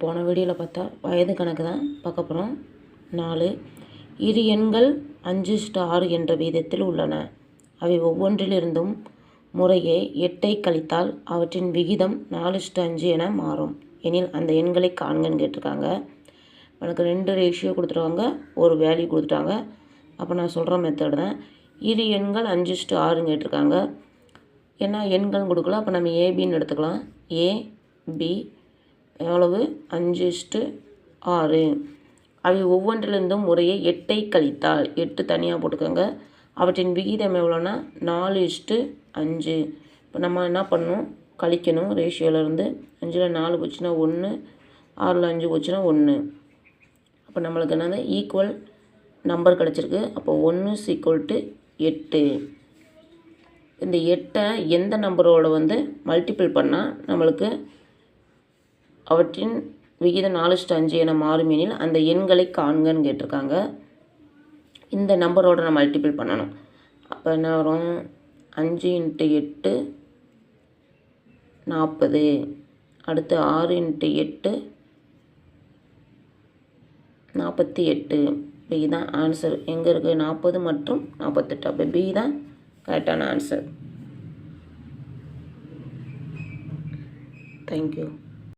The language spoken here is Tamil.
போன வீடியோவில் பார்த்தா வயது கணக்கு தான் பார்க்க போகிறோம் நாலு. இரு எண்கள் அஞ்சு ஸ்டார் என்ற விகிதத்தில் உள்ளன. அவை ஒவ்வொன்றிலிருந்தும் முறையே எட்டை கழித்தால் அவற்றின் விகிதம் நாலு ஸ்டு அஞ்சு என மாறும். எனில் அந்த எண்களை காண்கன்னு கேட்டிருக்காங்க. எனக்கு ரெண்டு ரேஷியோ கொடுத்துருவாங்க ஒரு வேல்யூ கொடுத்துட்டாங்க. அப்போ நான் சொல்கிற மெத்தட் தான். இரு எண்கள் அஞ்சு இஸ்டு ஆறுன்னு கேட்டிருக்காங்க. ஏன்னா எண்கள் கொடுக்கலாம் அப்போ நம்ம ஏபின்னு எடுத்துக்கலாம். ஏ பி எவ்வளவு அஞ்சு இஷ்டு ஆறு. அவை ஒவ்வொன்றிலிருந்தும் முறையே எட்டை கழித்தால் எட்டு தனியாக போட்டுக்கோங்க. அவற்றின் விகிதம் எவ்வளோன்னா நாலு இஷ்டு அஞ்சு இப்போ நம்ம என்ன பண்ணணும்? கழிக்கணும் ரேஷியோலேருந்து அஞ்சில் நாலு போச்சுன்னா ஒன்று ஆறில் அஞ்சு போச்சுன்னா ஒன்று அப்போ நம்மளுக்கு என்னது? ஈக்குவல் நம்பர் கிடச்சிருக்கு. அப்போ ஒன்று சீக்குவல் டு எட்டு. இந்த எட்டை எந்த நம்பரோட வந்து மல்டிபிள் பண்ணால் நம்மளுக்கு அவற்றின் விகிதம் நாலு ஸ்டு அஞ்சு என மாறும் எனில் அந்த எண்களை காண்கன்னு கேட்டிருக்காங்க. இந்த நம்பரோட நம்ம மல்டிபிள் பண்ணணும். அப்போ என்ன வரும்? அஞ்சு இன்ட்டு எட்டு நாற்பது. அடுத்து ஆறு இன்ட்டு எட்டு நாற்பத்தி எட்டு. பி தான் ஆன்சர் எங்கே இருக்குது நாற்பது மற்றும் நாற்பத்தெட்டு. அப்போ பி தான் கரெக்டான ஆன்சர் தேங்க்யூ